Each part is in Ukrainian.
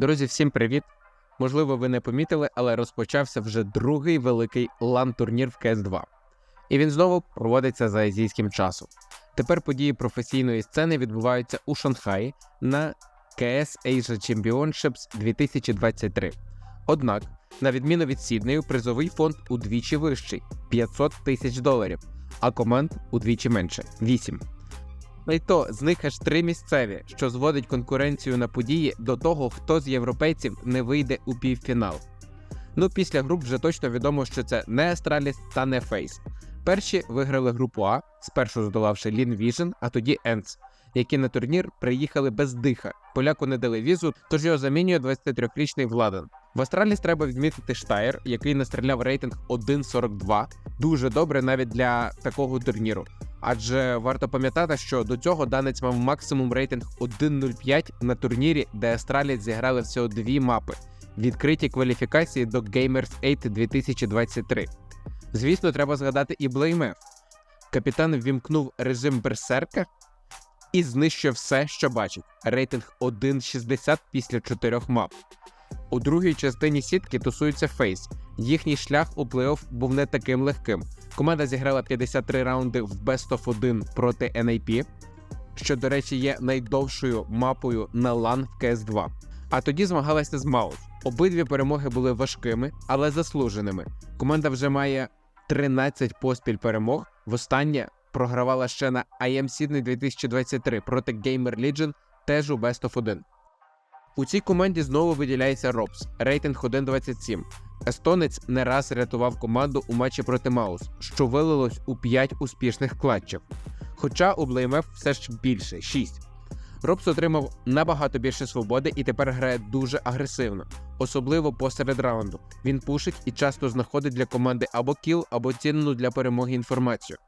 Друзі, всім привіт! Можливо, ви не помітили, але розпочався вже другий великий лан-турнір в cs 2 І він знову проводиться за азійським часом. Тепер події професійної сцени відбуваються у Шанхаї на CS Asia Championships 2023. Однак, на відміну від Сіднею, призовий фонд удвічі вищий 500 тисяч доларів, а команд удвічі менше 8. Та й то з них аж три місцеві, що зводить конкуренцію на події до того, хто з європейців не вийде у півфінал. Ну, після груп вже точно відомо, що це не Астраліс та не Фейс. Перші виграли групу А, спершу здолавши Лін Віжен, а тоді Енц, які на турнір приїхали без диха. Поляку не дали візу, тож його замінює 23-річний Владан. В Астраліс треба відмітити Штайр, який настріляв рейтинг 1.42. Дуже добре навіть для такого турніру. Адже варто пам'ятати, що до цього данець мав максимум рейтинг 1.05 на турнірі, де Астраліць зіграли всього дві мапи відкриті кваліфікації до Gamers 8 2023. Звісно, треба згадати і Блеймев. Капітан ввімкнув режим берсерка і знищив все, що бачить. Рейтинг 1.60 після чотирьох мап. У другій частині сітки тусується Фейс. Їхній шлях у плей-офф був не таким легким. Команда зіграла 53 раунди в Best of 1 проти NAP, що, до речі, є найдовшою мапою на LAN в cs 2 А тоді змагалася з Маус. Обидві перемоги були важкими, але заслуженими. Команда вже має 13 поспіль перемог. Востаннє програвала ще на IM Sydney 2023 проти Gamer Legion, теж у Best of 1. У цій команді знову виділяється Робс, рейтинг 1.27. Естонець не раз рятував команду у матчі проти Маус, що вилилось у 5 успішних клатчів. Хоча у BlameF все ж більше 6. Робс отримав набагато більше свободи і тепер грає дуже агресивно, особливо посеред раунду. Він пушить і часто знаходить для команди або кіл, або цінну для перемоги інформацію.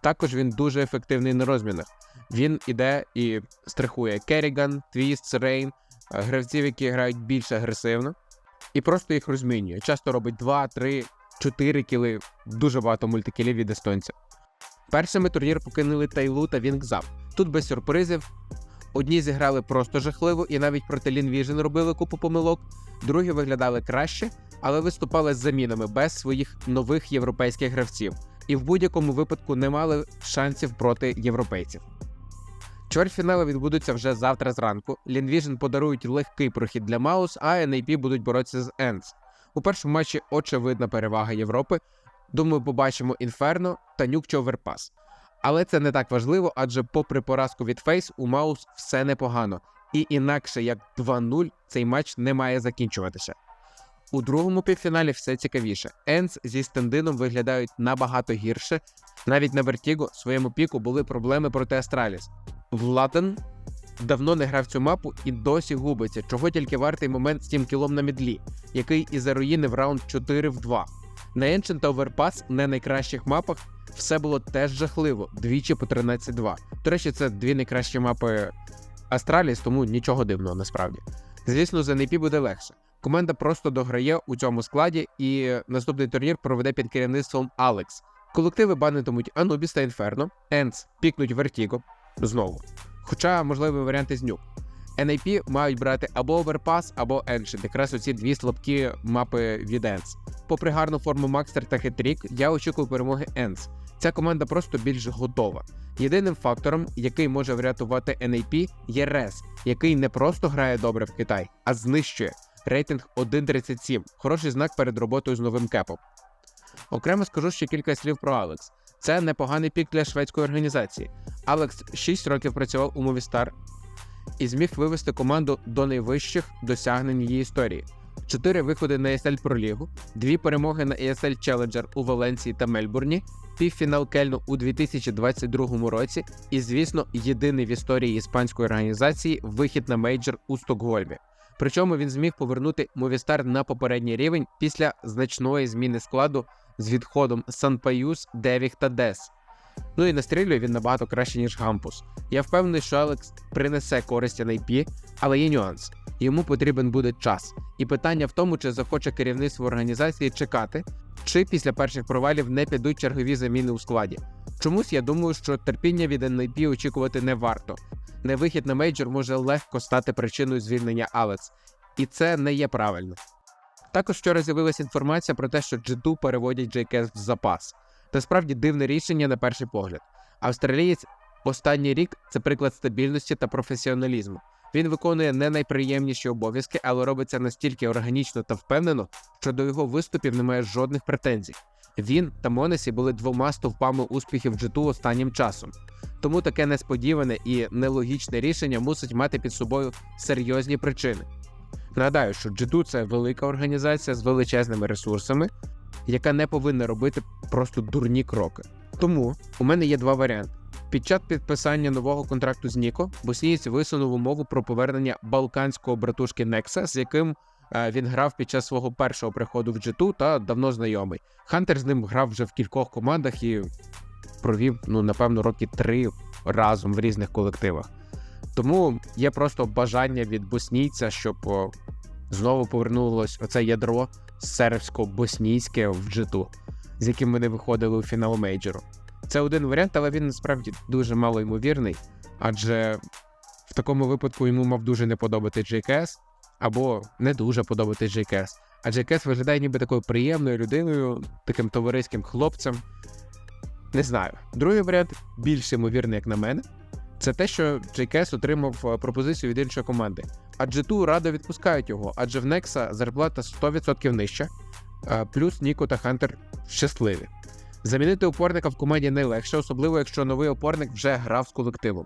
Також він дуже ефективний на розмінах. Він іде і страхує Керріган, Твіст, Рейн, гравців, які грають більш агресивно, і просто їх розмінює. Часто робить 2, 3, 4 кіли, дуже багато мультикілів від естонця. Першими турнір покинули Тайлу та Вінгзап. Тут без сюрпризів. Одні зіграли просто жахливо і навіть проти Лін Віжен робили купу помилок, другі виглядали краще, але виступали з замінами без своїх нових європейських гравців, і в будь-якому випадку не мали шансів проти європейців. Чвертьфінали відбудуться вже завтра зранку. Лінвіжн подарують легкий прохід для Маус, а NAP будуть боротися з Енс. У першому матчі очевидна перевага Європи. Думаю, побачимо Інферно та Нюкчо Оверпас. Але це не так важливо, адже, попри поразку від Фейс, у Маус все непогано, і інакше як 2-0 цей матч не має закінчуватися. У другому півфіналі все цікавіше. Енс зі стендином виглядають набагато гірше. Навіть на Вертіго своєму піку були проблеми проти Астраліс. Владен давно не грав цю мапу і досі губиться, чого тільки вартий момент з тім кілом на мідлі, який і заруїнив раунд 4 в 2. На Ancient Overpass не найкращих мапах все було теж жахливо, двічі по 13-2. До речі, це дві найкращі мапи Астраліс, тому нічого дивного насправді. Звісно, за NP буде легше. Команда просто дограє у цьому складі, і наступний турнір проведе під керівництвом Алекс. Колективи банитимуть Anubis та Inferno, Ents пікнуть Vertigo, знову. Хоча можливі варіанти з нюк. NIP мають брати або Overpass, або Ancient, якраз оці дві слабкі мапи від Ents. Попри гарну форму Макстер та Хетрік, я очікую перемоги Ents. Ця команда просто більш готова. Єдиним фактором, який може врятувати NAP, є Рес, який не просто грає добре в Китай, а знищує. Рейтинг 1.37. Хороший знак перед роботою з новим кепом. Окремо скажу ще кілька слів про Алекс. Це непоганий пік для шведської організації. Алекс 6 років працював у Movistar і зміг вивести команду до найвищих досягнень її історії. Чотири виходи на ESL Pro Лігу, дві перемоги на ESL Challenger у Валенції та Мельбурні, півфінал Кельну у 2022 році, і, звісно, єдиний в історії іспанської організації вихід на мейджор у Стокгольмі. Причому він зміг повернути Movistar на попередній рівень після значної зміни складу з відходом Санпаюс, Девіх та Дес. Ну і настрілює він набагато краще, ніж Гампус. Я впевнений, що Алекс принесе користь на IP, але є нюанс. Йому потрібен буде час. І питання в тому, чи захоче керівництво організації чекати, чи після перших провалів не підуть чергові заміни у складі. Чомусь я думаю, що терпіння від NIP очікувати не варто. Невихід на мейджор може легко стати причиною звільнення Алекс. і це не є правильно. Також вчора з'явилася інформація про те, що G2 переводять JKS в запас. Це справді дивне рішення на перший погляд. Австралієць останній рік це приклад стабільності та професіоналізму. Він виконує не найприємніші обов'язки, але робить це настільки органічно та впевнено, що до його виступів немає жодних претензій. Він та Монесі були двома стовпами успіхів G2 останнім часом. Тому таке несподіване і нелогічне рішення мусить мати під собою серйозні причини. Нагадаю, що G2 – це велика організація з величезними ресурсами, яка не повинна робити просто дурні кроки. Тому у мене є два варіанти. Під час підписання нового контракту з Ніко боснієць висунув умову про повернення балканського братушки Некса, з яким е, він грав під час свого першого приходу в G2 та давно знайомий. Хантер з ним грав вже в кількох командах і провів, ну напевно, роки три разом в різних колективах. Тому є просто бажання від боснійця, щоб знову повернулось оце ядро сербсько-боснійське в G2, з яким вони виходили у фінал мейджору. Це один варіант, але він насправді дуже мало ймовірний, адже в такому випадку йому мав дуже не подобати JKS, або не дуже подобати JKS. А JKS виглядає ніби такою приємною людиною, таким товариським хлопцем. Не знаю. Другий варіант більш ймовірний, як на мене. Це те, що JKS отримав е, пропозицію від іншої команди. А G2 радо відпускають його, адже в Некса зарплата 100% нижча, е, плюс Ніко та Хантер щасливі. Замінити опорника в команді найлегше, особливо якщо новий опорник вже грав з колективом.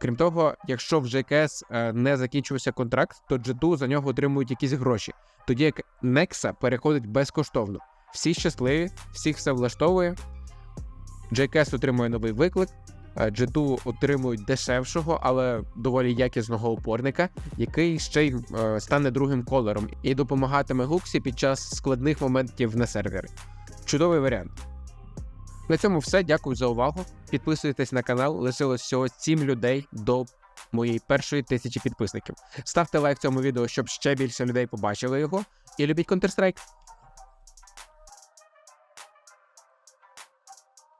Крім того, якщо в JKS е, не закінчився контракт, то G2 за нього отримують якісь гроші, тоді як Некса переходить безкоштовно. Всі щасливі, всіх все влаштовує. JKS отримує новий виклик. Е, G2 отримують дешевшого, але доволі якісного опорника, який ще й е, стане другим колером і допомагатиме Гуксі під час складних моментів на сервері. Чудовий варіант. На цьому все. Дякую за увагу. Підписуйтесь на канал. Лишилось всього 7 людей до моєї першої тисячі підписників. Ставте лайк цьому відео, щоб ще більше людей побачили його. І любіть Counter-Strike.